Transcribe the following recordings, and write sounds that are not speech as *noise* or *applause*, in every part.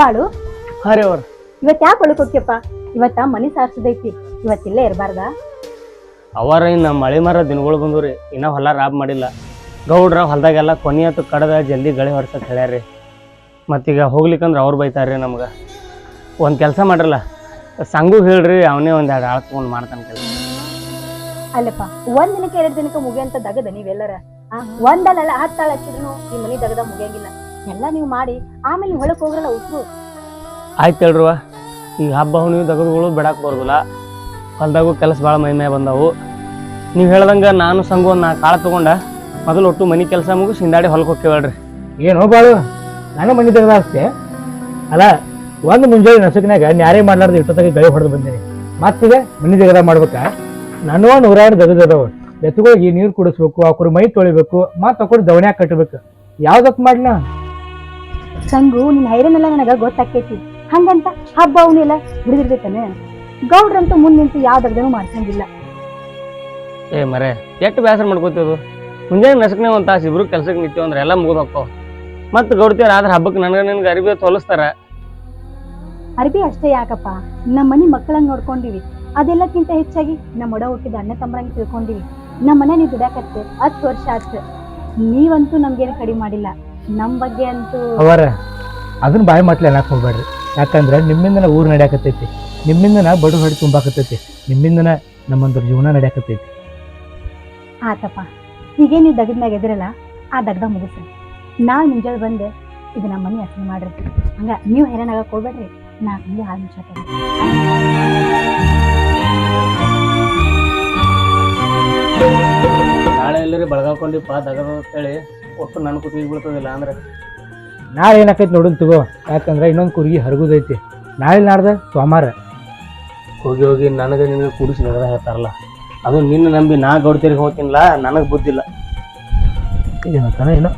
ಬಾಳು. ಹರೇ ಅವ್ರ. ಇವತ್ ಯಾಕೆ ಹೊಳಕ್ ಹೋಗ್ಯಪ್ಪ ಇವತ್ತ ಮನಿ ಸಾರ್ಸದೈತಿ. ಇವತ್ತಿಲ್ಲೇ ಇರಬಾರ್ದ? ಅವರ ಇನ್ನ ಮಳೆ ಮರ ದಿನಗಳು ಬಂದವ್ರಿ. ಇನ್ನ ಹೊಲ ರಾಬ್ ಮಾಡಿಲ್ಲ. ಗೌಡ್ರ ಹೊಲದಾಗೆಲ್ಲ ಕೊನಿ ಹೊತ್ತು ಕಡದ ಜಲ್ದಿ ಗಳೆ ಹೊಡ್ಸಕ್ ಹೇಳ್ಯಾರಿ ಮತ್ತೀಗ ಹೋಗ್ಲಿಕ್ಕಂದ್ರೆ ಅವ್ರು ಬೈತಾರ್ರಿ ನಮ್ಗೆ. ಒಂದು ಕೆಲಸ ಮಾಡ್ರಲ್ಲ. ಸಂಗು ಹೇಳ್ರಿ ಅವನೇ ಒಂದು ಎರಡು ಆಳ್ಕೊಂಡು ಮಾಡ್ತಾನೆ ಮಾಡ್ತಾನ ಕೆಲಸ. ಅಲ್ಲಪ್ಪ ಒಂದ್ ದಿನಕ್ಕೆ ಎರಡು ದಿನಕ್ಕೆ ಮುಗಿಯಂತ ದಗದ ನೀವೆಲ್ಲರ? ಆ ಒಂದಲ್ಲ ಹತ್ತಾಳ ಹಚ್ಚಿದ್ರು ಈ ಮನಿ ದಗದ ಮುಗಿಯಂಗಿಲ್ಲ. ಎಲ್ಲ ನೀವು ಮಾಡಿ ಆಮೇಲೆ ನೀವು ಹೊಳಕ್ ಹೋಗ್ರಲ್ಲ ಉಸ್ರು ಆಯ್ತು ಹೇಳ್ರುವ ಈಗ ಹಬ್ಬ ಹುಣ್ಣಿಮೆ ದಗದುಗಳು ಬಿಡಕ್ಕೆ ಬರೋದಿಲ್ಲ. ಹೊಲ್ದಾಗೂ ಕೆಲಸ ಭಾಳ ಮೈ ಬಂದವು ಬಂದಾವು. ನೀವು ಹೇಳ್ದಂಗೆ ನಾನು ಸಂಗು ಒಂದು ನಾಲ್ಕು ಕಾಳು ತಗೊಂಡ ಮೊದಲು ಒಟ್ಟು ಮನೆ ಕೆಲಸ ಮುಗಿಸಿ ಹಿಂದಾಡಿ ಹೊಲಕ್ಕೆ ಹೋಗ್ತೇವಲ್ರಿ ಏನು ಬಾಳು? ನಾನು ಮನೆ ತೆಗೆದ ಅಷ್ಟೆ. ಅಲ್ಲ ಒಂದು ಮುಂಜಾನೆ ನಸುಕಿನಾಗ ನ್ಯಾರೇ ಮಾಡ್ಲಾರ್ದು ಇಷ್ಟೊತ್ತಾಗಿ ಗಳಿ ಹೊಡೆದು ಬಂದೇನೆ. ಮತ್ತೀಗ ಮನೆ ತೆಗೆದ ಮಾಡ್ಬೇಕಾ? ನಾನು ನೂರಾರು ದಗದದವ ಎತ್ತುಗಳಿಗೆ ನೀರು ಕುಡಿಸ್ಬೇಕು ಅವ್ರ ಮೈ ತೊಳಿಬೇಕು ಮತ್ತೆ ಅವ್ರ ದವಣ್ಯಾಗ ಕಟ್ಟಬೇಕು ಯಾವ್ದಕ್ಕೆ ಮಾಡ್ಲಾ? ಸಂಗು ನಿನ್ ಹೈರನೆಲ್ಲ ನನಗ ಗೊತ್ತಾಕೈತಿ ಹಂಗಂತ ಹಬ್ಬ ಅವನೆಲ್ಲ ಬಿಡಿದಿರ್ಬೇಕನ? ಗೌಡ್ರಂತೂ ಮುಂದ್ ನಿಂತು ಯಾವ ದಗದನೂ ಮಾಡ್ಸಂಗಿಲ್ಲ. ಏ ಮರೆ ಎಷ್ಟು ಬೇಸರ ಮಾಡ್ಕೋತೀವಿ ಮುಂಜಾನೆ ನಸಕ್ನೇ ಒಂದು ತಾಸು ಇಬ್ರು ಕೆಲ್ಸಕ್ಕೆ ನಿಂತೀವಿ ಅಂದ್ರೆ ಎಲ್ಲ ಮುಗಿದು ಹೋಗ್ತಾವ. ಮತ್ತೆ ಗೌಡ್ತಿಯವ್ರು ಆದ್ರೆ ಹಬ್ಬಕ್ಕೆ ನನಗ ನಿನ್ಗೆ ಅರಿವಿ ತೋಲಿಸ್ತಾರ. ಅರ್ಬಿ ಅಷ್ಟೇ ಯಾಕಪ್ಪ? ನಮ್ಮ ಮನೆ ಮಕ್ಕಳನ್ನ ನೋಡ್ಕೊಂಡಿವಿ. ಅದೆಲ್ಲಕ್ಕಿಂತ ಹೆಚ್ಚಾಗಿ ನಮ್ಮ ಒಡ ಹುಟ್ಟಿದ ಅಣ್ಣ ತಮ್ಮರಂಗೆ ತಿಳ್ಕೊಂಡಿವಿ. ನಮ್ಮ ಮನೆ ನೀವು ದುಡಾಕತ್ತೆ ಹತ್ತು ವರ್ಷ ಆಯ್ತು ನೀವಂತೂ ನಮ್ಗೇನು ಕಡಿಮೆ ಮಾಡಿಲ್ಲ. ನಮ್ ಬಗ್ಗೆ ಅಂತೂ ಅವರ ಅದನ್ನ ಬಾಯಿ ಮಾತ್ಲೆ ಅನ್ನಕ್ ಹೋಗ್ಬೇಡ್ರಿ ಯಾಕಂದ್ರೆ ನಿಮ್ಮಿಂದನ ಊರು ನಡೆಯಕತ್ತೈತಿ. ನಿಮ್ಮಿಂದನ ಬಡು ಹೊಡಿ ತುಂಬಾಕತ್ತೈತಿ. ನಿಮ್ಮಿಂದನ ನಮ್ಮಂದ್ರ ಜೀವನ ನಡೆಯಕತ್ತೈತಿ. ಆತಪ್ಪ ಹೀಗೆ ನೀವು ದಗದ್ಮ್ಯಾಗ ಎದಿರಲ್ಲ ಆ ದಗ್ದ ಮುಗಿಸ್ರಿ. ನಾಳೆ ಮುಂಜಾನೆ ಬಂದೆ ಇದು ನಮ್ಮ ಮನೆ ಅಸಲು ಮಾಡ್ರಿ. ಹಂಗ ನೀವು ಹೆರನಾಗ ಕೊಡ್ಬೇಡ್ರಿ ಹೋಗ್ಬೇಡ್ರಿ. ನಾ ಇಲ್ಲಿ ಹಾಳು ಮುಚ್ಚಾಕ ನಾಳೆ ಪಾ ತಗೋ ಅಂತ ಅಂತೇಳಿ ಒಟ್ಟು ನನ್ನ ಕುತ್ತಿಗೆ ಬೀಳ್ತದಿಲ್ಲ ಅಂದ್ರೆ. ನಾಳೆ ಏನಾಕೈತಿ ನೋಡೋಣ ತಗೋ. ಯಾಕಂದ್ರೆ ಇನ್ನೊಂದು ಕುರ್ಗಿ ಹರಗುದೈತಿ. ನಾಳೆ ನಾಡ್ದೆ? ಸೋಮವಾರ ಹೋಗಿ ಹೋಗಿ ನನಗೆ ನಿನಗೆ ಕೂಡಿಸಿ ನಗದ ಹೇಳ್ತಾರಲ್ಲ. ಅದು ನಿನ್ನ ನಂಬಿ ನಾ ಗೌಡ್ತಿರಿಗೆ ಹೋಗ್ತೀನಿಲ್ಲ ನನಗೆ ಬುದ್ಧಿಲ್ಲ. ಏನಂತಾನೆ ಏನೋ?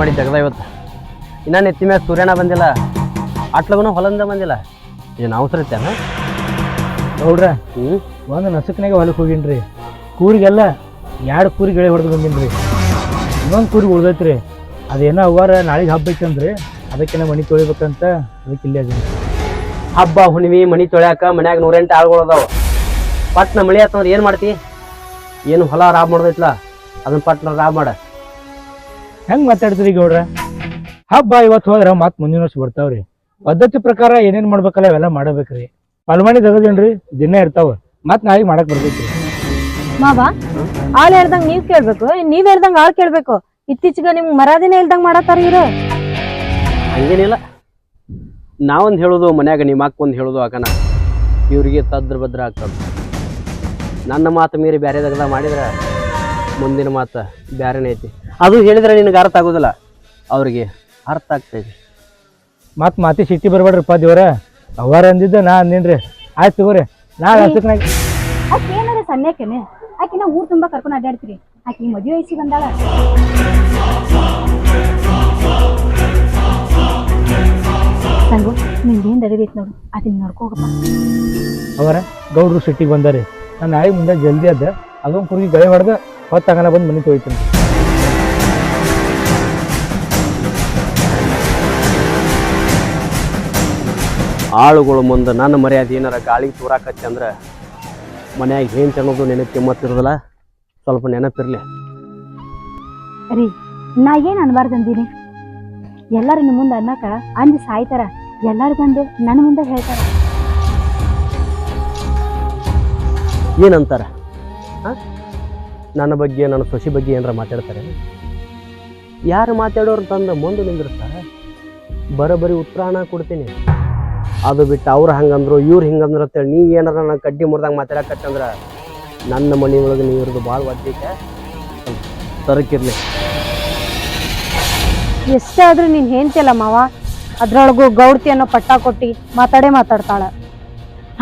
ಮಾಡಿ ತೆಗ್ದ ಇವತ್ತು. ಇನ್ನೂ ನೆತ್ತಿ ಮ್ಯಾಗ ಸೂರ್ಯನ ಬಂದಿಲ್ಲ ಅಟ್ಲಗೂ ಹೊಲಂದ ಬಂದಿಲ್ಲ. ಏನು ಅವಸರ ಇತ್ತೇನ? ನೋಡ್ರ ಹ್ಞೂ ಒಂದು ನಸುಕ್ನಾಗ ಹೊಲಕ್ಕೆ ಹೋಗಿನ್ರಿ. ಕೂರಿಗೆಲ್ಲ ಎರಡು ಕೂರಿ ಗೆಳೆ ಹೊಡೆದು ಬಂದಿನ್ರಿ. ಇನ್ನೊಂದು ಕೂರಿಗೆ ರೀ ಅದೇನೋ ಅವ್ವಾರ ನಾಳೆಗೆ ಹಬ್ಬ ಐತಂದ್ರಿ. ಅದಕ್ಕೆ ಮಣಿ ತೊಳಿಬೇಕಂತ ಅದಕ್ಕೆ ಇಲ್ಲೇ ಅದೀನಿ ಹಬ್ಬ ಹುಣ್ಣಿಮೆ ಮನಿ ತೊಳ್ಯಾಕ ಮನ್ಯಾಗ ನೂರೆಂಟು ಆಳುಗಳು ಅದಾವ. ಪಟ್ನ ಮಳಿ ಆಯ್ತಂದ್ರೆ ಏನು ಮಾಡ್ತಿ? ಏನು ಹೊಲ ರಾಬ್ ಮಾಡ್ದೈತ್ಲ? ಅದನ್ನ ಪಟ್ನ ರಾಬ್ ಮಾಡ. ಹೆಂಗ್ ಮಾತಾಡ್ತೀರಿ ಗೌಡ್ರ? ಹಬ್ಬ ಇವತ್ತು ಹೋದ್ರ ಮತ್ ಮುಂದಿನ ವರ್ಷ ಬರ್ತಾವ್ರಿ. ಪದ್ಧತಿ ಪ್ರಕಾರ ಏನೇನ್ ಮಾಡ್ಬೇಕಲ್ಲ ಅವೆಲ್ಲ ಮಾಡಬೇಕ್ರಿ. ಪಲ್ಮಣಿ ತಗದೇನ್ರಿ? ದಿನ ಇರ್ತಾವ. ಮತ್ ನಾಯಿ ಮಾಡಕ್ ಬರ್ಬೇಕ್ರಿ. ಮಾವಾ ಆಳ್ ಹೇಳ್ದಂಗ್ ನೀವ್ ಕೇಳ್ಬೇಕು. ನೀವ್ ಹೇಳ್ದಂಗ್ ಆಳ್ ಕೇಳ್ಬೇಕು. ಇತ್ತೀಚೆಗೆ ನಿಮ್ ಮರಾದಿನ ಇಲ್ದಂಗ್ ಮಾಡತ್ತಾರ ಇವ್ರು. ಹಂಗೇನಿಲ್ಲ. ನಾವೊಂದು ಹೇಳೋದು ಮನ್ಯಾಗ ನಿಮ್ಮ ಅಕ್ಕ ಒಂದು ಹೇಳೋದು ಅಕನ ಇವ್ರಿಗೆ ತದ್ರ ಭದ್ರ ಆಗ್ತದ. ನನ್ನ ಮಾತು ಮೀರಿ ಬ್ಯಾರೆದಾಗ ಮಾಡಿದ್ರೆ ಮುಂದಿನ ಮಾತು ಬ್ಯಾರೆನೇ ಐತಿ. ಅದು ಹೇಳಿದ್ರೆ ನಿನಗೆ ಅರ್ಥ ಆಗೋದಿಲ್ಲ. ಅವ್ರಿಗೆ ಅರ್ಥ ಆಗ್ತೈತಿ ಮತ್ ಮಾತಿ ಸಿಟ್ಟಿ ಬರಬೇಡ್ರಿಪ್ಪ ದೇವ್ರ. ಅವರ ಅಂದಿದ್ದ ನಾ ಅಂದಿನ್ರಿ. ಆಯ್ತು ತಗೋರಿ. ನಾನು ಹಸಕ್ನಾಗ ಆಕೆ ಏನಾರ ಊರು ಆಕಿನ ಊರ್ ತುಂಬಾ ಕರ್ಕೊಂಡು ಅಡ್ಡಾಡ್ತೀರಿ ಆಕಿ ಮದುವೆ ವಯಸ್ಸಿ ಬಂದಾಳ. ಸಂಗು ನಿಂಗೇನ್ ದಗದೈತಿ ನೋಡು. ಅದನ್ನ ನೋಡ್ಕೋಗಪ್ಪ ಅವರ ಗೌಡ್ರು ಸಿಟ್ಟಿಗೆ ಬಂದಾರಿ. ನನ್ನ ನಾಳೆ ಮುಂದೆ ಜಲ್ದಿ ಅದ ಅದೊಂದು ಕುರ್ಗಿ ಗಳೆ ಹೊಡೆದ. ಹೊತ್ತಾಗನ ಬಂದು ಮನೆ ತೊಳಿತೀನಿ. ಆಳುಗಳು ಮುಂದೆ ನನ್ನ ಮರ್ಯಾದೆ ಏನಾರ ಗಾಳಿಗೆ ತೂರಾಕತ್ತೆ ಅಂದ್ರೆ ಮನ್ಯಾಗ ಏನು ಅನ್ನೋದು ನೆನಪು ಕೆಮ್ಮತ್ತಿರೋದಿಲ್ಲ. ಸ್ವಲ್ಪ ನೆನಪಿರ್ಲಿ. ರೀ ನಾ ಏನ್ ಅನ್ಬಾರ್ದು ಅಂದೀನಿ? ಎಲ್ಲಾರು ನಿಮ್ಮ ಮುಂದೆ ಅನ್ನಕ ಅಂದು ಸಾಯ್ತಾರ. ಎಲ್ಲಾರು ಬಂದು ನನ್ನ ಮುಂದೆ ಹೇಳ್ತಾರ. ಏನಂತಾರ? ಆ? ನನ್ನ ಬಗ್ಗೆ, ನನ್ನ ಸೊಸಿ ಬಗ್ಗೆ ಏನಾರ ಮಾತಾಡ್ತಾರೆ? ಯಾರು ಮಾತಾಡೋರು ತಂದು ಮುಂದೆ ನಿಂದಿರ್ತಾರೆ? ಬರೋಬ್ಬರಿ ಉತ್ತರಾಣ ಕೊಡ್ತೀನಿ. ಅದು ಬಿಟ್ಟು ಅವ್ರು ಹಂಗಂದ್ರು, ಇವ್ರು ಹಿಂಗಂದ್ರು ಅಂತೇಳಿ ನೀ ಏನಾರ ನನ್ನ ಕಡ್ಡಿ ಮುರಿದಾಗ ಮಾತಾಡಕತ್ತಂದ್ರೆ ನನ್ನ ಮನೆ ಒಳಗೆ ನೀ ಇರೋದು ಭಾಳ ಒದ್ದೈತೆ ತರಕಿರ್ಲಿ. ಎಷ್ಟೇ ನೀನು ಹೇಂತಿಯಲ್ಲ ಮಾವ, ಅದ್ರೊಳಗೂ ಗೌಡ್ತಿ ಅನ್ನೋ ಪಟ್ಟ ಕೊಟ್ಟು ಮಾತಾಡೇ ಮಾತಾಡ್ತಾಳ.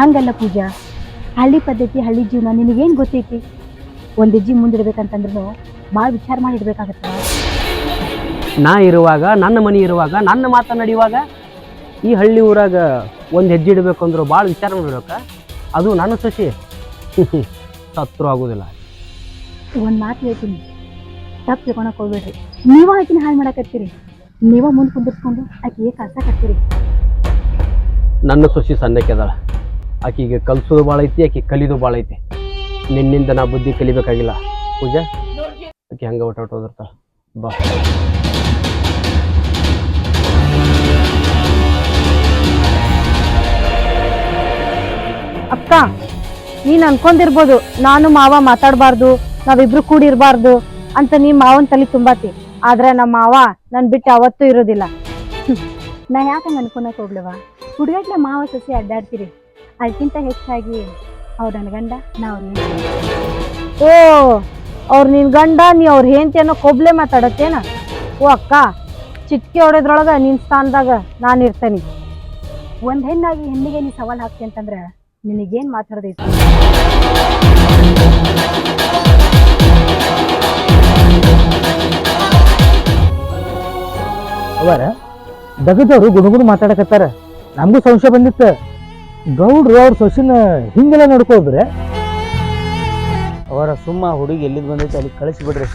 ಹಂಗಲ್ಲ ಪೂಜಾ, ಹಳ್ಳಿ ಪದ್ಧತಿ, ಹಳ್ಳಿ ಜೀವನ ನಿನಗೇನು ಗೊತ್ತೈತಿ? ಒಂದ್ ಹೆಜ್ಜೆ ಮುಂದಿಡ್ಬೇಕಂತಂದ್ರೂ ಭಾಳ ವಿಚಾರ ಮಾಡಿ ಇಡಬೇಕಾಗತ್ತೆ ನಾ ಇರುವಾಗ ನನ್ನ ಮನೆ ಇರುವಾಗ ನನ್ನ ಮಾತ ನಡೆಯುವಾಗ ಈ ಹಳ್ಳಿ ಊರಾಗ ಒಂದು ಹೆಜ್ಜೆ ಇಡಬೇಕು ಅಂದ್ರೆ ಭಾಳ ವಿಚಾರ ಮಾಡಬೇಕು ಅದು ನನ್ನ ಸೊಸಿ. *laughs* ಸತ್ರು ಆಗೋದಿಲ್ಲ. ಒಂದು ಮಾತು ಹೇಳ್ತೀನಿ. ತಪ್ಪು ತಿಳ್ಕೊಳಕ್ ಹೋಗ್ಬೇಡ್ರಿ. ನೀವ ಆಕಿನ ಹಾಳು ಮಾಡಕತ್ತೀರಿ. ನೀವ ಮುಂದೆ ಕುಂದಿರ್ಸ್ಕೊಂಡು ಆಕೆ ಕಳ್ಸಕತ್ತೀರಿ ನನ್ನ ಸೊಸಿ ಸಣ್ಣಕ್ಕೆ ಅದಾಳ ಆಕಿಗೆ ಕಲ್ಸೋದು ಭಾಳ ಐತಿ ಆಕೆ ಕಲಿದು ಭಾಳ ಐತಿ. ನಿನ್ನಿಂದ ನಾ ಬುದ್ಧಿ ಕಲಿಬೇಕಾಗಿಲ್ಲ. ಪೂಜಾ? ಆಕಿ ಹಂಗ ಊಟ ಒಟ್ಟು ಹೋದಿರ್ತಾಳ ಬಾ. ಅಕ್ಕ ನೀನ್ ಅನ್ಕೊಂಡಿರ್ಬೋದು ನಾನು ಮಾವ ಮಾತಾಡಬಾರ್ದು ನಾವಿಬ್ರು ಕೂಡಿರ್ಬಾರ್ದು ಅಂತ ನೀ ಮಾವನ್ ತಲೆ ತುಂಬಾತಿ. ಆದ್ರೆ ನಮ್ಮ ಮಾವ ನನ್ ಬಿಟ್ಟು ಅವತ್ತು ಇರೋದಿಲ್ಲ. ನಾ ಯಾಕೆ ಅನ್ಕೊಳಕ್ ಹೋಗ್ಲವ? ಹುಡುಗಟ್ಲೆ ಮಾವ ಸಸಿ ಅಡ್ಡಾಡ್ತೀರಿ. ಅದಕ್ಕಿಂತ ಹೆಚ್ಚಾಗಿ ಅವ್ರ ನನ್ನ ಗಂಡ. ನಾ ಅವ್ರ ಓ ಅವ್ರು ನಿನ್ ಗಂಡ ನೀ ಅವ್ರ ಹೆಂಡತಿ ಅನ್ನೋ ಕೊಬ್ಲೆ ಮಾತಾಡತ್ತೇನ? ಓ ಅಕ್ಕ ಚಿಟ್ಕಿ ಹೊಡೆದ್ರೊಳಗ ನಿನ್ ಸ್ಥಾನದಾಗ ನಾನು ಇರ್ತೇನೆ. ಒಂದ್ ಹೆಣ್ಣಾಗಿ ಹೆಣ್ಣಿಗೆ ನೀ ಸವಾಲ್ ಹಾಕ್ತಿ ಅಂತಂದ್ರೆ ನಿನಗೇನು ಮಾತಾಡೋದೈತಿ ಅವರ ದಗದವ್ರು ಗುಣಗುಣ ಮಾತಾಡಕತ್ತಾರ. ನಮಗೂ ಸಂಶಯ ಬಂದಿತ್ತು. ಗೌಡ್ರು ಅವ್ರ ಸೊಸಿನ ಹಿಂಗೆಲ್ಲ ನೋಡ್ಕೋದ್ರೆ? ಅವರ ಸುಮ್ಮ ಹುಡುಗಿ ಎಲ್ಲಿದ್ ಬಂದೈತೆ ಅಲ್ಲಿ ಕಳಿಸಿಬಿಡ್ರಿ.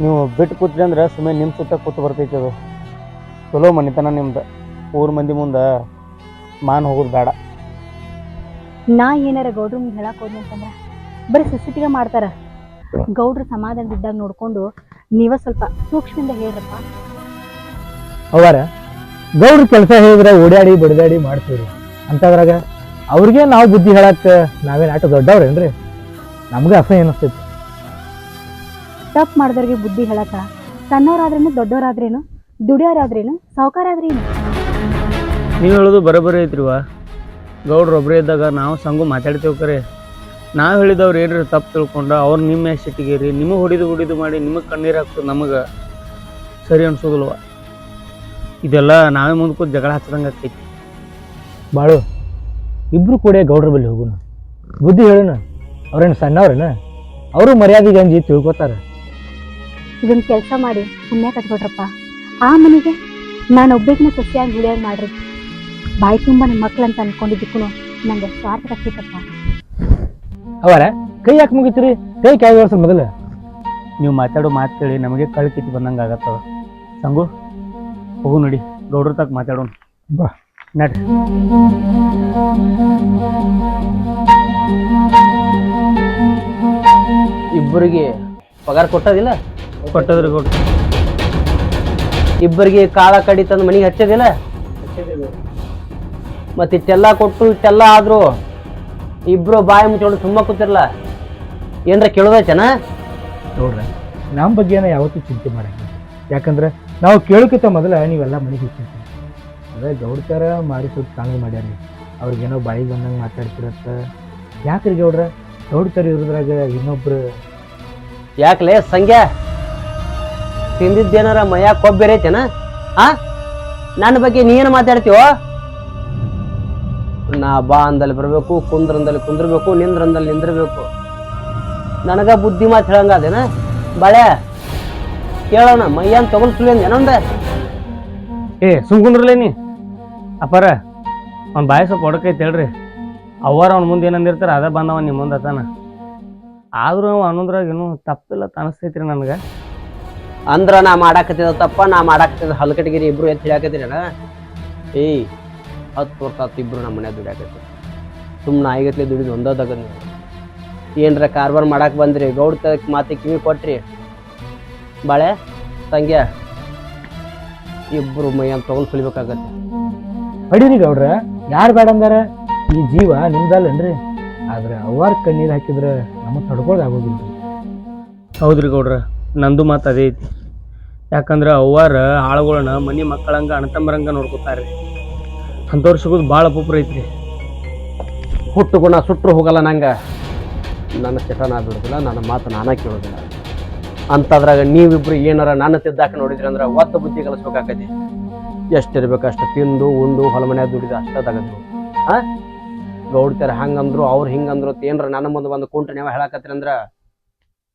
ನೀವು ಬಿಟ್ಟು ಕೂತ್ರಿ ಅಂದ್ರೆ ಸುಮ್ಮನೆ ನಿಮ್ಮ ಸುತ್ತ ಕೂತು ಬರ್ತೈತೆ ಅದು. ಚಲೋ ಮನಿತನ ನಿಮ್ದು. ಊರ್ ಮಂದಿ ಮುಂದೆ ಮಾನ್ ಹೋಗೋದು ಬೇಡ. ನಾ ಏನಾರ ಗೌಡ್ರು ಮುಂದೆ ಹೇಳಕ್ ಹೋದ್ನಿ ಅಂತಂದ್ರ ಬರೀ ಸಸಿಟಿಗೆ ಮಾಡ್ತಾರ. ಗೌಡ್ರು ಸಮಾಧಾನದಿದ್ದಾಗ ನೋಡ್ಕೊಂಡು ನೀವ ಸ್ವಲ್ಪ ಸೂಕ್ಷ್ಮದಿಂದ ಹೇಳ್ರಪ್ಪ. ಅವರ ಗೌಡ್ರ ಕೆಲಸ ಹೇಳಿದ್ರೆ ಓಡಾಡಿ ಬಡಿದಾಡಿ ಮಾಡ್ತೀವ್ರಿ. ಅಂತದ್ರಾಗ ಅವ್ರಿಗೆ ನಾವು ಬುದ್ಧಿ ಹೇಳಕ್ ನಾವೇನ್ ಆಟ ದೊಡ್ಡವ್ರೇನ್ರಿ? ನಮ್ಗೆ ಅಸಹ್ಯ ಅನಿಸ್ತೈತಿ. ತಪ್ಪು ಮಾಡಿದವ್ರಿಗೆ ಬುದ್ಧಿ ಹೇಳಕ ಸಣ್ಣವರಾದ್ರೇನು ದೊಡ್ಡವರಾದ್ರೇನು ದುಡಿಯೋರಾದ್ರೇನು ಸಾವುಕಾರಾದ್ರೇನು? ನೀವು ಹೇಳೋದು ಬರೋಬ್ಬರಿ ಐತ್ರಿವ ಗೌಡ್ರು ಒಬ್ಬರೇ ಇದ್ದಾಗ ನಾವು ಸಂಗು ಮಾತಾಡ್ತೇವೆ ಕರೆ. ನಾವು ಹೇಳಿದವ್ರು ಏನ್ರಿ ತಪ್ಪು ತಿಳ್ಕೊಂಡು ಅವ್ರು ನಿಮ್ಮ ಮ್ಯಾಗ ಸಿಟ್ಟಿಗೇರಿ ನಿಮಗೆ ಹೊಡಿದು ಹೊಡಿದು ಮಾಡಿ ನಿಮಗೆ ಕಣ್ಣೀರು ಹಾಕ್ತದೆ ನಮಗೆ ಸರಿ ಅನ್ಸೋದಿಲ್ವ. ಇದೆಲ್ಲ ನಾವೇ ಮುಂದೆ ಕೂತ್ ಜಗಳ ಹಚ್ಚದಂಗೆ ಆಗ್ತೈತಿ ಬಾಳು ಇಬ್ರು ಕೂಡ ಗೌಡ್ರ ಬಳಿ ಹೋಗುನು. ಬುದ್ಧಿ ಹೇಳೋಣ ಅವ್ರೇನು ಸಣ್ಣವ್ರೇನ? ಅವರು ಮರ್ಯಾದೆ ಗಂಜಿ ತಿಳ್ಕೊತಾರ. ಇದನ್ನ ಕೆಲಸ ಮಾಡಿ ಪುಣ್ಯ ಕಟ್ಕೊಟ್ರಪ್ಪ. ಆ ಮನೆಗೆ ನಾನು ಒಬ್ಬಕಿನ ಸಸ್ಯಾಗಿ ಉಳಿಯೋದು ಮಾಡ್ರಿ. ಬಾಯಿ ತುಂಬ ನಿಮ್ಮ ಮಕ್ಳು ಅಂತ ಅನ್ಕೊಂಡಿದ್ದಕ್ಕೂ ನಂಗೆ ಸ್ವಾರ್ಥ ಕಟ್ಟಿತಪ್ಪ ಅವರ ಕೈ ಯಾಕೆ ಮುಗಿತೀರಿ? ಕೈ ಕೈ ವರ್ಷ ಮೊದಲು. ನೀವು ಮಾತಾಡೋ ಮಾತು ಕೇಳಿ ನಮಗೆ ಕಳ್ಕಿತ್ತು ಬಂದಂಗೆ ಆಗತ್ತವ ಸಂಗು ಹೋಗು ನೋಡಿ ಗೌಡ್ರ ತಕ್ಕ ಮಾತಾಡೋಣ. ಬಾ. ನಡ್ರಿ. ಇಬ್ಬರಿಗೆ ಪಗಾರ ಕೊಟ್ಟದಿಲ್ಲ? ಕೊಟ್ಟದ್ರಿ ಕೊಟ್ಟ ಇಬ್ಬರಿಗೆ ಕಾಳ ಕಡಿ ತಂದು ಮನೆಗೆ ಹಚ್ಚದಿಲ್ಲ? ಮತ್ತೆ ಇಷ್ಟೆಲ್ಲ ಕೊಟ್ಟು ಇಷ್ಟೆಲ್ಲ ಆದ್ರು ಇಬ್ರು ಬಾಯಿ ಮುಚ್ಕೊಂಡು ಸುಮ್ಮ ಕೂತಿರಲ್ಲ ಏನ್ರ ಕೇಳೋದೈತೆನ? ನೋಡ್ರ ನಮ್ಮ ಬಗ್ಗೆ ಯಾವತ್ತೂ ಚಿಂತೆ ಮಾಡಂಗಿಲ್ಲ ಯಾಕಂದ್ರೆ ನಾವು ಕೇಳೋಕ್ಕಿಂತ ಮೊದಲ ನೀವೆಲ್ಲ ಮನೆಗೆ ಹೆಚ್ಚಿರ್ತೀವಿ ಅದೇ ಗೌಡ್ಕರ ಮಾರಿ ಸ್ವಲ್ಪ ಮಾಡ್ಯಾರ ಮಾಡ್ಯಾರಿ ಅವ್ರಿಗೇನೋ ಬಾಯಿಗೆ ಬಂದಂಗೆ ಮಾತಾಡ್ತಿರತ್ತ. ಯಾಕ್ರಿ ಗೌಡ್ರ? ಗೌಡ್ಕರ್ ಇರೋದ್ರಾಗ ಇನ್ನೊಬ್ರು ಯಾಕಲೇ ಸಂಗ್ಯಾ? ತಿಂದಿದ್ದೇನಾರ ಮಯ ಕೊಬ್ಬೆರೆ ಐತೆನ ಆ? ನನ್ನ ಬಗ್ಗೆ ನೀನು ಮಾತಾಡ್ತೀವೋ ನಾ ಬಾ ಅಂದಲ್ಲಿ ಬರಬೇಕು ಕುಂದ್ರಂದಲ್ಲಿ ಕುಂದ್ರಬೇಕು ನಿಂದ್ರಂದಲ್ಲಿ ನಿಂದಿರ್ಬೇಕು. ನನಗ ಬುದ್ಧಿ ಮಾತು ಹೇಳಂಗಾದೇನ ಬಳೆ ಕೇಳೋಣ ಮೈಯಾನ್ ತಗೊಳ್ಸ್ಲಿ ಅಂದೇನೊಂದ ಏ ಸುಮ್ಕುಂದ್ರಲೇ ನೀ? ಅಪ್ಪಾರ, ಅವ್ನ ಬಾಯಿ ಸ್ವಲ್ಪ ಹೇಳ್ರಿ. ಅವ್ವಾರ ಅವ್ನ ಮುಂದೆ ಏನಂದಿರ್ತಾರೆ ಅದ ಬಂದವ ನಿಮ್ಮ ಮುಂದೆ ಅತಾನ. ಆದ್ರೂ ಅನ್ನೋದ್ರಾಗ ಏನು ತಪ್ಪಿಲ್ಲ ಅನಿಸ್ತೈತ್ರಿ ನನಗೆ. ಅಂದ್ರ ನಾ ಮಾಡಾಕತ್ತಿದ ತಪ್ಪ, ನಾ ಮಾಡಾಕತ್ತಿದ ಹಲ್ಕಟಗಿರಿ ಇಬ್ರು ಎತ್ತಿ ಅಣ್ಣ ಏಯ್, ಹತ್ತು ವರ್ಷ ಹತ್ತು ಇಬ್ರು ನಮ್ಮ ಮನ್ಯಾಗ ದುಡಿಯಾಕತ್ತಿ ಸುಮ್ಮನೆ ಆಗತ್ತಲಿ ದುಡಿದು ಒಂದೋದಾಗ ನೀವು. ಏನರ ಕಾರ್ಬಾರ್ ಮಾಡಾಕ್ ಬಂದ್ರಿ, ಗೌಡ ಮಾತಿ ಕಿವಿ ಕೊಟ್ರಿ. ಬಾಳೆ, ತಂಗ್ಯ, ಇಬ್ರು ಮೈಯನ್ನು ತಗೊಂಡ್ ಸುಲಿಬೇಕಾಗತ್ತೆ. ಹೊಡೀರಿ ಗೌಡ್ರ. ಯಾರು ಬೇಡ ಅಂದಾರ? ಈ ಜೀವ ನಿಮ್ದಲ್ಲನ್ರಿ. ಆದ್ರೆ ಅವ್ವಾರ ಕಣ್ಣೀರು ಹಾಕಿದ್ರೆ ನಮಗೆ ತಡ್ಕೊಳ್ಳೋದಾಗೋದಿಲ್ಲ ಹೌದ್ರಿ ಗೌಡ್ರ ನಂದು ಮಾತು ಅದೇ ಐತಿ. ಯಾಕಂದ್ರೆ ಅವ್ವಾರ ಆಳುಗಳನ್ನ ಮನೆ ಮಕ್ಕಳಂಗ ಅಣತಂಬರಂಗ ನೋಡ್ಕೊತಾರೆ ಅಂಥವ್ರು ಸಿಗೋದು ಭಾಳ ಅಪೂಪ್ರ ಐತ್ರಿ. ಹುಟ್ಟು ಗುಣ ಸುಟ್ಟರು ಹೋಗಲ್ಲ ನಂಗ. ನನ್ನ ಚಟ ನಾ ಬಿಡೋದಿಲ್ಲ ನನ್ನ ಮಾತು ನಾನ ಕೇಳೋದಿಲ್ಲ. ಅಂತದ್ರಾಗ ನೀವಿಬ್ರು ಏನಾರ ನನ್ನ ತಿದ್ದಾಕ ನೋಡಿದ್ರಿ ಅಂದ್ರೆ ಒತ್ತ ಬುದ್ಧಿ ಕಲಿಸ್ಬೇಕಾಕತಿ ಎಷ್ಟಿರ್ಬೇಕು ಅಷ್ಟು ತಿಂದು, ಉಂಡು ಹೊಲ ಮನ್ಯಾಗ ದುಡಿದು ಅಷ್ಟೇ ತಗದು ಹಾ ಗೌಡ್ತಾರ ಹಂಗಂದ್ರು, ಅವ್ರು ಹಿಂಗಂದ್ರು ಏನ್ರ ನನ್ನ ಮುಂದೆ ಬಂದು ಕುಂಟ್ರೆ ನೀವು ಹೇಳಕತ್ರಿ ಅಂದ್ರ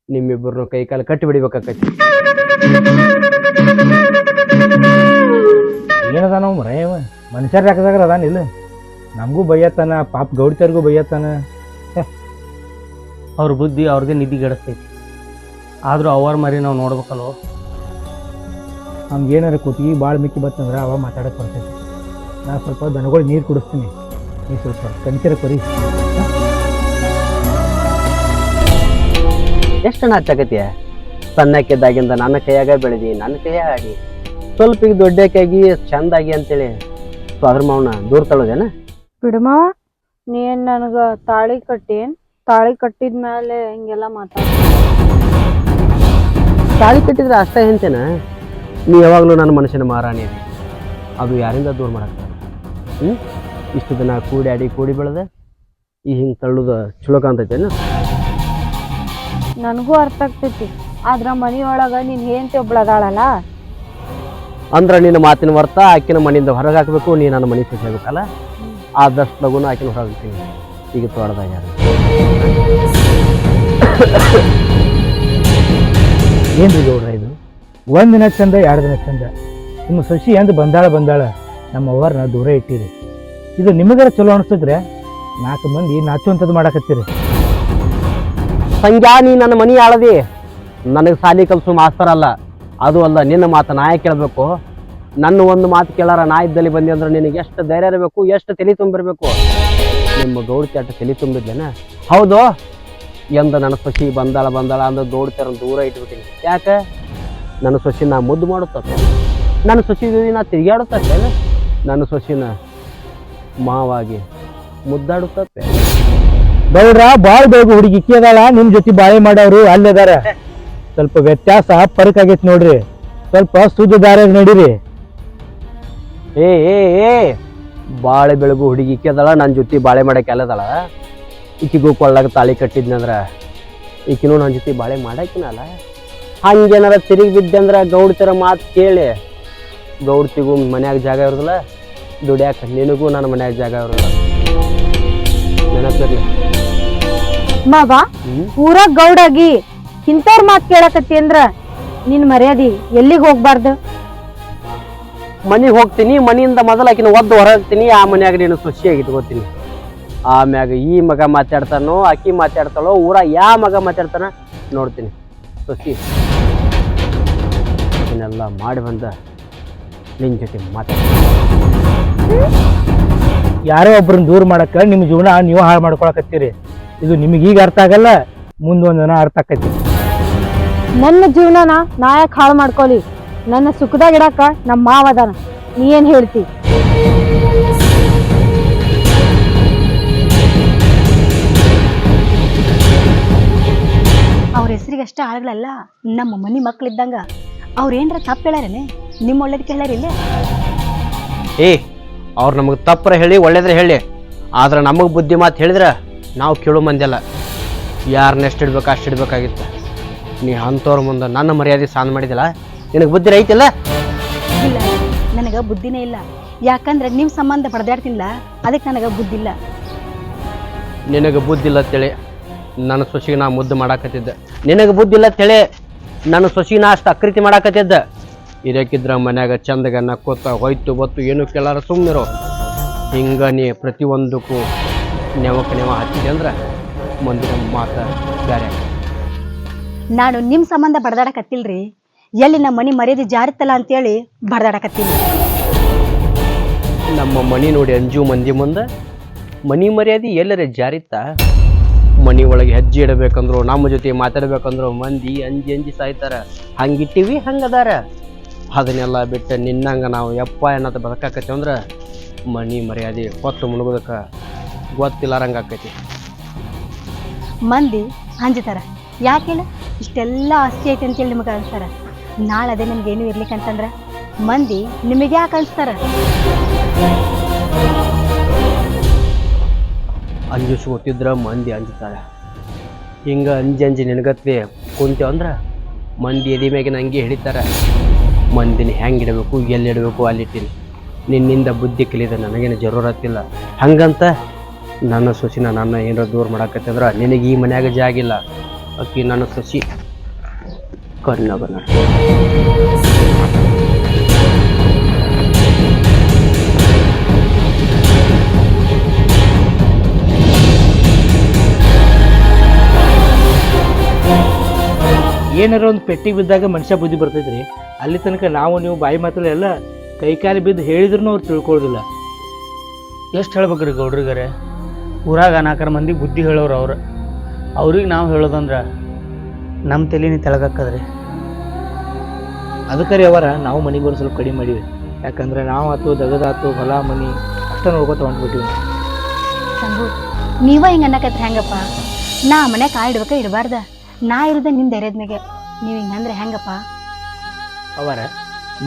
ನಿಮ್ಮಿಬ್ಬರನ್ನು ಕೈ ಕಾಲು ಕಟ್ಟಿ ಬಿಡಿಬೇಕಾಕೈತಿ ಏನದ ನಾವು ಮನುಷ್ಯರ ಹಾಕದಾಗ ನಮಗೂ ಬೈಯತ್ತಾನ, ಪಾಪ ಗೌಡ್ತಾರಿಗೂ ಬೈಯತ್ತಾನ. ಅವ್ರ ಬುದ್ಧಿ ಅವ್ರದೇ ನಿಧಿಗೆಡಿಸ್ತೈತಿ ಆದರೂ ಅವ್ರ ಮರಿ ನಾವು ನೋಡ್ಬೇಕಲ್ವ ನಮ್ಗೆ ಏನಾರು ಕುತ್ತಿಗೆ ಭಾಳ ಮಿಕ್ಕಿ ಬತ್ತಂದ್ರೆ ಅವ ಮಾತಾಡಕ್ಕೆ ಬರ್ತೈತಿ. ನಾನು ಸ್ವಲ್ಪ ದನಗಳು ನೀರು ಕುಡಿಸ್ತೀನಿ. ನೀ ಸ್ವಲ್ಪ ಕಣ್ತಿರ ಕೊರಿ. ಎಷ್ಟು ಹಚ್ಚಾಕತಿಯ ಸಣ್ಣಕ್ಕಿದ್ದಾಗಿಂದ ನನ್ನ ಕೈಯಾಗ ಬೆಳೆದಿ ನನ್ನ ಕೈಯಾಗ ಆಡಿ. ಸ್ವಲ್ಪ ಈಗ ದೊಡ್ಡಕ್ಕಾಗಿ ಚಂದಾಗಿ ಅಂತೇಳಿ. ಅದ್ರ ಮಾವನ ದೂರ ತಳ್ಳೋದೇನ ಬಿಡಮ್ಮ ನೀನ್ ನನಗ ತಾಳಿ ಕಟ್ಟೇನ್. ತಾಳಿ ಕಟ್ಟಿದ ಮೇಲೆ ಹಿಂಗೆಲ್ಲ ಮಾತಾಡ. ತಾಳಿ ಕಟ್ಟಿದ್ರೆ ಅಷ್ಟೇ ಹೆಂತೇನ ನೀ ಯಾವಾಗಲೂ ನನ್ನ ಮನುಷ್ಯನ ಮಾರಾಣಿ ಅದಿ. ಅದು ಯಾರಿಂದ ದೂರ ಮಾಡಕ್ಕೆ ಹ್ಞೂ ಇಷ್ಟು ದಿನ ಕೂಡಿ ಆಡಿ ಕೂಡಿ ಬೆಳೆದೆ ಈ ಹಿಂಗೆ ತಳ್ಳುದ ಚಲೋ ಕಾಣ್ತೈತೇನು ನನಗೂ ಅರ್ಥ ಆಗ್ತೈತಿ. ಆದ್ರ ಮನಿಯೊಳಗ ನೀನ್ ಹೆಂಡತಿ ಒಬ್ಳದಾಳಲ್ಲ ಅಂದ್ರೆ ನಿನ್ನ ಮಾತಿನ ವರ್ತ ಆಕಿನ ಮನೆಯಿಂದ ಹೊರಗೆ ಹಾಕಬೇಕು ನೀ ನನ್ನ ಮನೆ ಆ ಆದಷ್ಟು ಲಗುನ ಆಕಿನ ಹೊರಗೆ ಹಾಕ್ತೀನಿ. ಈಗ ತೋಟದಾಗ ಯಾರು? *coughs* ಏನ್ರಿ ಗೌಡ್ರ ಇದು? ಒಂದು ದಿನ ಚಂದ, ಎರಡು ದಿನ ಚಂದ. ನಿಮ್ಮ ಸಸಿ ಎಂದ ಬಂದಾಳ ಬಂದಾಳ, ನಮ್ಮ ಅವ್ವರನ್ನ ದೂರ ಇಟ್ಟಿರಿ. ಇದು ನಿಮಗರ ಚಲೋ ಅನಿಸಿದ್ರೆ ನಾಲ್ಕು ಮಂದಿ ನಾಚುವಂಥದ್ದು ಮಾಡಾಕತ್ತೀರಿ. ಸಂಜಾ ನೀ ನನ್ನ ಮನಿ ಆಳದಿ. ನನಗೆ ಸಾಲಿ ಕಲ್ಸು ಮಾಸ್ತರ್ ಅಲ್ಲ. ಅದು ಅಲ್ಲ, ನಿನ್ನ ಮಾತು ನಾಯ ಕೇಳಬೇಕು. ನನ್ನ ಒಂದು ಮಾತು ಕೇಳಾರ ನಾ ಇದ್ದಲ್ಲಿ ಬಂದಿ ಅಂದ್ರೆ ನಿನಗೆ ಎಷ್ಟು ಧೈರ್ಯ ಇರಬೇಕು, ಎಷ್ಟು ತಲೆ ತುಂಬಿರಬೇಕು. ನಿಮ್ಮ ದೌಡ್ ಚಾಟ ತಲೆ ತುಂಬಿದ್ಲೇನ? ಹೌದು. ಎಂದ ನನ್ನ ಸಸಿ ಬಂದಾಳ ಬಂದಾಳ ಅಂದ್ರೆ ದೌಡ್ತಾರ ದೂರ ಇಟ್ಬಿಟ್ಟಿನಿ. ಯಾಕೆ? ನನ್ನ ಸೊಸಿನ ಮುದ್ದು ಮಾಡುತ್ತೆ ನನ್ನ ಸೊಸಿ ನಾ ತಿರುಗಾಡುತ್ತತ್ತೆ ನನ್ನ ಸೊಸಿನ ಮಾವಾಗಿ ಮುದ್ದಾಡುತ್ತೆ ಬೌಡ್ರ ಭಾಳ ಬೇಗ ಹುಡುಗಿ ಇಕ್ಕಿ ನಿಮ್ಮ ನಿಮ್ ಜೊತೆ ಬಾಳೆ ಮಾಡೋರು ಅಲ್ಲದಾರ ಸ್ವಲ್ಪ ವ್ಯತ್ಯಾಸ ಫರಕ್ ಆಗೈತಿ ನೋಡ್ರಿ. ಸ್ವಲ್ಪ ಶುದ್ಧ ದಾರ್ಯಾಗ ನಡೀರಿ. ಏ ಏ ಏ, ಬಾಳೆ ಬೆಳಗು ಹುಡುಗಿ ಇಕ್ಕಿದಳ ನನ್ನ ಜೊತೆ ಬಾಳೆ ಮಾಡಕ್ಕೆ ಅಲ್ಲದಳ ಈಕಿಗೂ ಕೊಳ್ಳಾಗ ತಾಳಿ ಕಟ್ಟಿದ್ನಂದ್ರ, ಈಕಿನೂ ನನ್ನ ಜೊತೆ ಬಾಳೆ ಮಾಡಾಕಿನಲ್ಲ. ಹಂಗೇನಾರ ತಿರುಗಿ ಬಿದ್ದಂದ್ರ ಗೌಡ್ತಿರ ಮಾತು ಕೇಳಿ. ಗೌಡ್ತಿಗೂ ಮನ್ಯಾಗ ಜಾಗ ಇರೋದಿಲ್ಲ ದುಡಿಯಾಕ ನಿನಗೂ ನನ್ನ ಮನ್ಯಾಗ ಜಾಗ ಇರೋದಿಲ್ಲ. ನೆನಪಿರ್ಲಿ. ಮಾವ ಊರ ಗೌಡಾಗಿ ಇಂಥವ್ರ ಮಾತು ಕೇಳಕತ್ತಿ ಅಂದ್ರ ನಿನ್ ಮರ್ಯಾದಿ ಎಲ್ಲಿಗೆ ಹೋಗ್ಬಾರ್ದು? ಮನೆಗೆ ಹೋಗ್ತೀನಿ ಮನೆಯಿಂದ ಮೊದಲು ಆಕಿನ ಒದ್ದು ಹೊರಗ್ತೀನಿ ಆ ಮನ್ಯಾಗ ನೀನು ಖುಷಿಯಾಗಿ ಇಟ್ಕೋತೀನಿ ಆಮ್ಯಾಗ ಈ ಮಗ ಮಾತಾಡ್ತಾನೋ ಆಕಿ ಮಾತಾಡ್ತಾಳೋ ಊರ ಯಾ ಮಗ ಮಾತಾಡ್ತಾನ ನೋಡ್ತೀನಿ. ಖುಷಿ ಇದನ್ನೆಲ್ಲ ಮಾಡಿ ಬಂದ ನಿನ್ನ ಜೊತೆ ಮಾತಾಡ ಯಾರೋ ಒಬ್ರನ್ನ ದೂರ ಮಾಡಕ್ಕೆ ನಿಮ್ಮ ಜೀವನ ನೀವು ಹಾಳು ಮಾಡ್ಕೊಳಕತ್ತೀರಿ. ಇದು ನಿಮಗೆ ಈಗ ಅರ್ಥ ಆಗಲ್ಲ ಮುಂದೊಂದು ದಿನ ಅರ್ಥ ಆಕೈತಿ ನನ್ನ ಜೀವನನ ನಾ ಯಾಕೆ ಹಾಳು ಮಾಡ್ಕೊಲಿ? ನನ್ನ ಸುಖದಾಗ ಇಡಾಕ ನಮ್ಮ ಮಾವ ಅದಾನ. ನೀ ಏನು ಹೇಳ್ತಿ? ಅವ್ರ ಹೆಸರಿಗೆ ಅಷ್ಟೇ ಆಳುಗಳಲ್ಲ ನಮ್ಮ ಮನಿ ಮಕ್ಳಿದ್ದಂಗ. ಅವ್ರ ಏನ್ರ ತಪ್ಪು ಹೇಳ್ಯಾರೇನೆ ನಿಮ್ಮ ಒಳ್ಳೇದಕ್ಕೆ ಹೇಳ್ಯಾರಿಲ್ಲ ಏ ಅವ್ರು ನಮಗೆ ತಪ್ಪರ ಹೇಳಿ ಒಳ್ಳೇದ್ರ ಹೇಳಿ. ಆದ್ರೆ ನಮಗೆ ಬುದ್ಧಿ ಮಾತು ಹೇಳಿದ್ರೆ ನಾವು ಕೇಳೋ ಮಂದಿಯಲ್ಲ. ಯಾರನ್ನ ಎಷ್ಟು ಇಡ್ಬೇಕು ಅಷ್ಟು ಇಡ್ಬೇಕಾಗಿತ್ತು. ನೀ ಅಂಥವ್ರ ಮುಂದೆ ನನ್ನ ಮರ್ಯಾದೆ ಸಾನ್ ಮಾಡಿದಿಲ್ಲ ನಿನಗೆ ಬುದ್ಧಿ ರೈತಿಲ್ಲ? ಇಲ್ಲ ನನಗ ಬುದ್ಧಿನೇ ಇಲ್ಲ. ಯಾಕಂದ್ರೆ ನಿಮ್ ಸಂಬಂಧ ಪಡೆದಾಡ್ತಿಲ್ಲ ಅದಕ್ಕೆ ನನಗೆ ಬುದ್ಧಿ ಇಲ್ಲ ನಿನಗೆ ಬುದ್ಧಿ ಇಲ್ಲ ಅಂತೇಳಿ ನನ್ನ ಸೊಸಿಗೆ ನಾ ಮುದ್ದು ಮಾಡಾಕತ್ತಿದ್ದೆ. ನಿನಗೆ ಬುದ್ಧಿ ಇಲ್ಲ ಅಂತೇಳಿ ನನ್ನ ಸೊಸಿಗೆ ನಾ ಅಷ್ಟು ಅಕೃತಿ ಮಾಡಾಕತ್ತಿದ್ದೆ. ಇದಕ್ಕಿದ್ರ ಮನ್ಯಾಗ ಚಂದಗ ನಕ್ಕೋತ ಹೋಯ್ತು ಬತ್ತು ಏನು ಕೇಳಾರ ಸುಮ್ಮನಿರು ಹಿಂಗ ನೀ ಪ್ರತಿಯೊಂದಕ್ಕೂ ನೆವಕ್ಕೆ ನೆವ ಹಚ್ಚಿದೆ ಅಂದ್ರೆ ಮುಂದಿನ ಮಾತ ಬೇರೆ ನಾನು ನಿಮ್ಮ ಸಂಬಂಧ ಬಡದಾಡಕತ್ತಿಲ್ರಿ? ಎಲ್ಲಿ ನಮ್ಮ ಮನಿ ಮರ್ಯಾದೆ ಜಾರಿತ್ತಲ್ಲ ಅಂತೇಳಿ ಬಡದಾಡಕತ್ತೀನಿ. ನಮ್ಮ ಮನೆ ನೋಡಿ ಅಂಜು ಮಂದಿ ಮುಂದೆ ಮನಿ ಮರ್ಯಾದೆ ಎಲ್ಲರ ಜಾರಿತ್ತ? ಮನಿ ಒಳಗೆ ಹೆಜ್ಜೆ ಇಡಬೇಕಂದ್ರು, ನಮ್ಮ ಜೊತೆ ಮಾತಾಡ್ಬೇಕಂದ್ರು ಮಂದಿ ಅಂಜಿ ಅಂಜಿ ಸಾಯ್ತಾರ. ಹಂಗಿಟ್ಟಿವಿ, ಹಂಗದಾರ. ಅದನ್ನೆಲ್ಲ ಬಿಟ್ಟು ನಿನ್ನಂಗ ನಾವು ಯಪ್ಪ ಬದಕಾಕತಿ ಅಂದ್ರೆ ಮನಿ ಮರ್ಯಾದೆ ಕೊತ್ತು ಮುಳುಗೋದಕ್ಕೆ ಗೊತ್ತಿಲ್ಲಾರಂಗೆ ಆಕೈತಿ. ಮಂದಿ ಅಂಜತಾರ. ಯಾಕೆ ಇಷ್ಟೆಲ್ಲ ಆಸ್ತಿ ಐತೆ ಅಂತೇಳಿ ನಿಮಗೆ ಅನ್ಸ್ತಾರ. ನಾಳೆ ಅದೇ ನಿಮ್ಗೆ ಏನು ಇರ್ಲಿಕ್ಕಂತಂದ್ರ ಮಂದಿ ನಿಮಗೆ ಯಾಕೆ ಅನ್ಸ್ತಾರ? ಅಂಜಿಸ್ಕೊತಿದ್ರ ಮಂದಿ ಅಂಜುತ್ತಾರೆ. ಹಿಂಗೆ ಅಂಜಿ ಅಂಜಿ ನಿನಗತ್ಲಿ ಕುಂತೇವೆ ಅಂದ್ರೆ ಮಂದಿ ಎದಿ ಮ್ಯಾಗಿನ ಹಂಗೆ ಹಿಡಿತಾರೆ. ಮಂದಿನ ಹೆಂಗೆ ಇಡಬೇಕು ಎಲ್ಲಿ ಇಡಬೇಕು ಅಲ್ಲಿಟ್ಟಿನಿ ನಿನ್ನಿಂದ ಬುದ್ಧಿ ಕಲಿದ ನನಗೇನು ಜರೂರತ್ತಿಲ್ಲ. ಹಂಗಂತ ನನ್ನ ಸೊಸಿನ ನನ್ನ ಏನಾರ ದೂರ ಮಾಡಾಕತ್ತಂದ್ರೆ ನಿನಗೆ ಈ ಮನ್ಯಾಗ ಜಾಗಿಲ್ಲ ಅಕ್ಕಿ ನನ್ನ ಸೊಸಿ ಕಣ್ಣಗನ ಏನಾರ ಒಂದು ಪೆಟ್ಟಿ ಬಿದ್ದಾಗ ಮನುಷ್ಯ ಬುದ್ಧಿ ಬರ್ತೈತ್ರಿ. ಅಲ್ಲಿ ತನಕ ನಾವು, ನೀವು ಬಾಯಿ ಮಾತಲ್ಲಿ ಎಲ್ಲ ಕೈಕಾಲು ಬಿದ್ದು ಹೇಳಿದ್ರು ಅವ್ರು ತಿಳ್ಕೊಳ್ಳೋದಿಲ್ಲ ಎಷ್ಟು ಹೇಳ್ಬೇಕ್ರಿ ಗೌಡ್ರಿಗರೆ ಊರಾಗ ನಾಲ್ಕರ ಮಂದಿ ಬುದ್ಧಿ ಹೇಳೋರು ಅವ್ರು. ಅವ್ರಿಗೆ ನಾವು ಹೇಳೋದಂದ್ರೆ ನಮ್ಮ ತಲೆನೇ ತೆಳಗಾಕದ್ರಿ. ಅದಕ್ಕೆ ಅವರ, ನಾವು ಮನೆಗೆ ಒಂದು ಸ್ವಲ್ಪ ಕಡಿಮೆ ಮಾಡೀವಿ. ಯಾಕಂದ್ರೆ ನಾವು ಆತು, ದಗದಾತು, ಹೊಲ, ಮನಿ ಅಷ್ಟ ನೋಡ್ಕೊತ ಹೊಂಟ್ಬಿಟ್ಟಿವಿ ನೀವೇ. ನೀವ ಹಿಂಗ ಅನ್ನಕತ್ರ ಹೆಂಗಪ್ಪ. ನಾ ಮನೆ ಕಾಯಿಡ್ಬೇಕಾ ಇಡಬಾರ್ದ? ನಾ ಇರೋದ ನಿಮ್ ಧೈರ್ಯದ ನೀವು ಹಿಂಗಂದ್ರೆ ಹೆಂಗಪ್ಪ? ಅವರ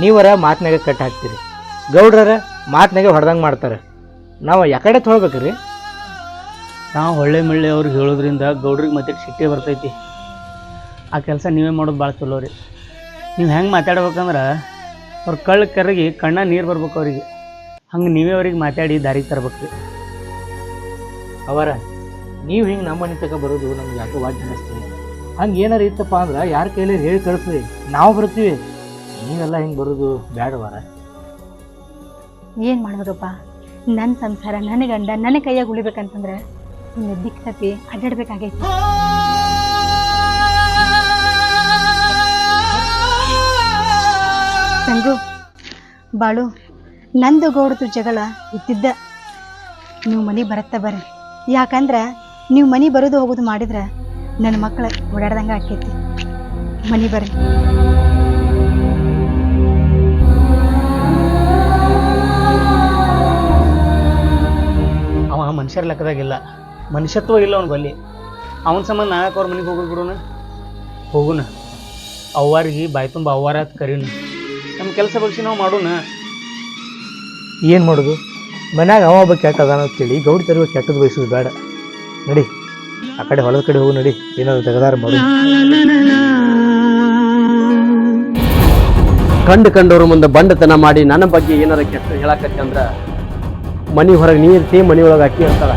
ನೀವರ ಮಾತಿನಾಗ ಕಟ್ ಹಾಕ್ತೀರಿ. ಗೌಡ್ರರ ಮಾತಿನಾಗ ಹೊಡೆದಂಗೆ ಮಾಡ್ತಾರೆ. ನಾವು ಯಾಕಡೆ ತೊಳ್ಬೇಕ್ರಿ? ನಾವು ಹೊಳ್ಳೆ ಮಳ್ಳೆ ಅವ್ರಿಗೆ ಹೇಳೋದ್ರಿಂದ ಗೌಡ್ರಿಗೆ ಮತ್ತೆ ಸಿಟ್ಟೆ ಬರ್ತೈತಿ. ಆ ಕೆಲಸ ನೀವೇ ಮಾಡೋದು ಭಾಳ ಚಲೋ ರೀ. ನೀವು ಹೆಂಗೆ ಮಾತಾಡ್ಬೇಕಂದ್ರೆ ಅವ್ರ ಕಳ್ಳ ಕರಗಿ ಕಣ್ಣ ನೀರು ಬರ್ಬೇಕು ಅವ್ರಿಗೆ. ಹಂಗೆ ನೀವೇ ಅವ್ರಿಗೆ ಮಾತಾಡಿ ದಾರಿಗೆ ತರ್ಬೇಕು ರೀ ಅವರ ನೀವು ಹಿಂಗೆ ನಮ್ಮ ಮನೆ ತಕ ಬರೋದು ನಮ್ಗೆ ಯಾಕೋ ವಾಜ್ ಅನ್ನಿಸ್ತೀವಿ ಹಂಗೆ ಏನಾರು ಇತ್ತಪ್ಪ ಅಂದ್ರೆ ಯಾರ ಕೈಲಿ ಹೇಳಿ ಕಳಿಸ್ರಿ. ನಾವು ಬರ್ತೀವಿ. ನೀವೆಲ್ಲ ಹಿಂಗೆ ಬರೋದು? ಬೇಡವಾರ ಏನು ಮಾಡೋದಪ್ಪ ನನ್ನ ಸಂಸಾರ ನನ್ನ ಗಂಡ ನನ್ನ ಕೈಯಾಗ ಉಳಿಬೇಕಂತಂದ್ರೆ ಇನ್ನು ದಿಕ್ಕ ತಪ್ಪಿ ಅಡ್ಡಾಡ್ಬೇಕಾಗೈತಿ. ಸಂಗು ಬಾಳು ನಂದು ಗೌಡದು ಜಗಳ ಇದ್ದಿದ್ದ. ನೀವು ಮನೆಗೆ ಬರತ್ತ ಬರ್ರಿ. ಯಾಕಂದ್ರೆ ನೀವು ಮನೆ ಬರೋದು ಹೋಗೋದು ಮಾಡಿದ್ರೆ ನನ್ನ ಮಕ್ಕಳ ಓಡಾಡ್ದಂಗೆ ಆಕೈತಿ. ಮನೆ ಬರ್ರಿ. ಅವ ಮನುಷ್ಯರ ಲೆಕ್ಕದಾಗಿಲ್ಲ ಮನುಷ್ಯತ್ವ ಇಲ್ಲ ಅವ್ನ ಬಲ್ಲಿ. ಅವನ ಸಂಬಂಧ ನಾಲ್ಕು ಅವ್ರ ಮನೆಗೆ ಹೋಗೋದು ಬಿಡೋಣ? ಹೋಗುಣ ಅವ್ವಾರಿಗೆ ಬಾಯಿ ತುಂಬ ಅವ್ವಾರ ಕರೀಣ ಕರೀನ. ನಮ್ಮ ಕೆಲಸ ಬಗ್ಸಿ ನಾವು ಮಾಡೋಣ. ಏನು ಮಾಡೋದು? ಮನ್ಯಾಗ ಅವ ಬಗ್ಗೆ ಕೆಟ್ಟದ ಅನ್ನೋ ಕೇಳಿ ಗೌಡಿ ತರುವ ಕೆಟ್ಟದ್ದು ಬಯಸೋದು ಬೇಡ. ನಡಿ. ಆ ಕಡೆ ಹೊಲದ ಕಡೆ ಹೋಗು ನಡಿ ಏನಾದ್ರು ತೆಗೆದಾರ ಮಾಡಿ. ಕಂಡು ಕಂಡವ್ರ ಮುಂದೆ ಬಂಡತನ ಮಾಡಿ ನನ್ನ ಬಗ್ಗೆ ಏನಾರ ಕೆಟ್ಟ ಹೇಳಕತ್ತೆ ಅಂದ್ರ ಮನಿ ಹೊರಗೆ ನೀ ತಿ ಮನಿ ಒಳಗೆ ಅಕ್ಕಿ ಅಂತಾರ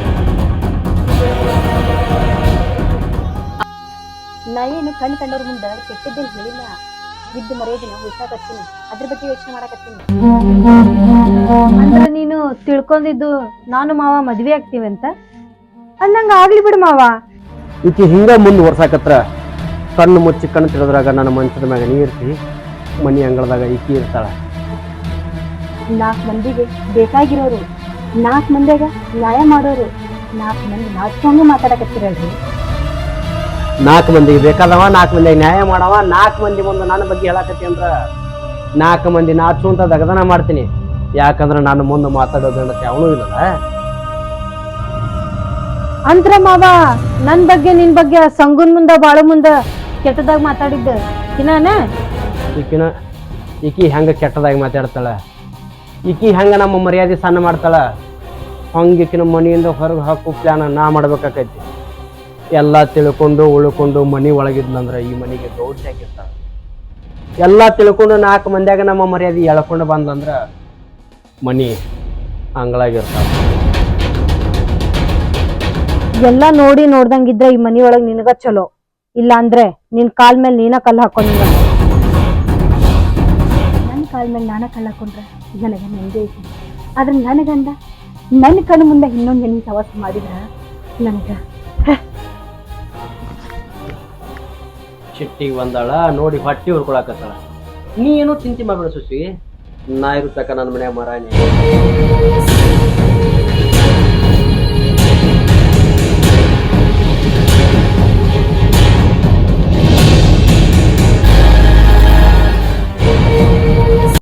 ನಾ ಏನು ಕಣ್ ಕಂಡವ್ರ ಮುಂದೆ ಕೆಟ್ಟದ್ದೇ ಹೇಳಿಲ್ಲ. ಬಿದ್ದು ಮರೆಯೋದಿನ ಹುಡ್ಸಾಕತ್ತೀನಿ ಅದ್ರ ಬಗ್ಗೆ ಯೋಚನೆ ಮಾಡಕತ್ತೀನಿ. ಅಂದ್ರೆ ನೀನು ತಿಳ್ಕೊಂಡಿದ್ದು ನಾನು ಮಾವ ಮದ್ವೆ ಆಗ್ತೀವಿ ಅಂತ. ಅಂದಂಗ ಆಗ್ಲಿ ಬಿಡು ಮಾವ. ಇಕಿ ಹಿಂಗ ಮುಂದೆ ವರ್ಷಾಕತ್ರ ಕಣ್ಣು ಮುಚ್ಚಿ ಕಣ್ಣು ತಿಳಿದ್ರಾಗ ನನ್ನ ಮಂಚದ ಮ್ಯಾಗ ನೀ ಇರ್ತಿ ಮನಿ ಅಂಗಳದಾಗ ಈಕಿ ಇರ್ತಾಳ. ನಾಲ್ಕು ಮಂದಿಗೆ ಬೇಕಾಗಿರೋರು ನಾಲ್ಕು ಮಂದಿಗೆ ನ್ಯಾಯ ಮಾಡೋರು ನಾಲ್ಕು ಮಂದಿ ನಾಚ್ಕೊಂಡು ಮಾತಾಡಕತ್ತಿರಲ್ರಿ ನಾಲ್ಕು ಮಂದಿಗೆ ಬೇಕಾದವ ನಾಲ್ಕು ಮಂದಿಗೆ ನ್ಯಾಯ ಮಾಡವ ನಾಲ್ಕು ಮಂದಿ ಮುಂದೆ ನನ್ನ ಬಗ್ಗೆ ಹೇಳಕತ್ತಿ ಅಂದ್ರ ನಾಲ್ಕು ಮಂದಿ ನಾಚು ಅಂತ ದಗದನ ಮಾಡ್ತೀನಿ. ಯಾಕಂದ್ರೆ ನಾನು ಮುಂದೆ ಮಾತಾಡೋ ಗಂಡತಿ ಅವನು ಇಲ್ಲಲ್ಲ. ಅಂದ್ರ ಮಾವ, ನನ್ ಬಗ್ಗೆ, ನಿನ್ ಬಗ್ಗೆ ಸಂಗುನ್ ಮುಂದ, ಬಾಳ ಮುಂದ ಕೆಟ್ಟದಾಗ ಮಾತಾಡಿದ್ದ. ಕಿನಾನ ಈಕಿ ಹೆಂಗ ಕೆಟ್ಟದಾಗಿ ಮಾತಾಡ್ತಾಳ? ಈಕಿ ಹೆಂಗ ನಮ್ಮ ಮರ್ಯಾದೆ ಸಣ್ಣ ಮಾಡ್ತಾಳ? ಹಂಗೆ ಮನೆಯಿಂದ ಹೊರಗೆ ಹಾಕು ಪ್ಲಾನ್ ನಾ ಮಾಡ್ಬೇಕಾಕೈತಿ. ಎಲ್ಲ ತಿಳ್ಕೊಂಡು, ಉಳ್ಕೊಂಡು ಮನಿ ಒಳಗಿದ್ನಂದ್ರ ಈ ಮನೆಗೆ ಹಾಕಿರ್ತಾಳ ಎಲ್ಲ ತಿಳ್ಕೊಂಡು ನಾಲ್ಕು ಮಂದ್ಯಾಗ ನಮ್ಮ ಮರ್ಯಾದೆ ಎಳ್ಕೊಂಡು ಬಂದ್ಲಂದ್ರ ಮನಿ ಅಂಗಳಾಗಿರ್ತಾವ ಎಲ್ಲಾ ನೋಡಿ ನೋಡ್ದಂಗಿದ್ರೆ ಈ ಮನಿ ಒಳಗ್ ನಿನಗ ಚಲೋ. ಇಲ್ಲ ಅಂದ್ರೆ ನಿನ್ ಕಾಲ್ ಮೇಲೆ ನೀನ ಕಲ್ಲು ಹಾಕೊಂಡ್ ನನ್ನ ಕಾಲ್ ಮೇಲೆ ನಾನ ಹಾಕೊಂಡ್ರೆ ನನಗೆ ನೆಮ್ಮದಿ ಐತಿ. ಆದ್ರೆ ನನಗಂದ ಗಂಡ ನನ್ನ ಕಣ್ಣು ಮುಂದೆ ಇನ್ನೊಂದು ಹೆಣ್ಣಿನ ಸವಾಸ ಮಾಡಿದ್ರ ನನಗೆ ಚಿಟ್ಟಿಗೆ ಬಂದಾಳ, ನೋಡಿ ಹೊಟ್ಟಿ ಹುರ್ಕೊಳಕತ್ತಾಳ ನೀ ಏನೋ ಚಿಂತೆ ಮಾಡ್ಬೇಡ ಸುಸಿ ನಾ ಇರ್ತಕ್ಕ ನನ್ನ ಮನ್ಯಾಗ ಮರಾಣಿ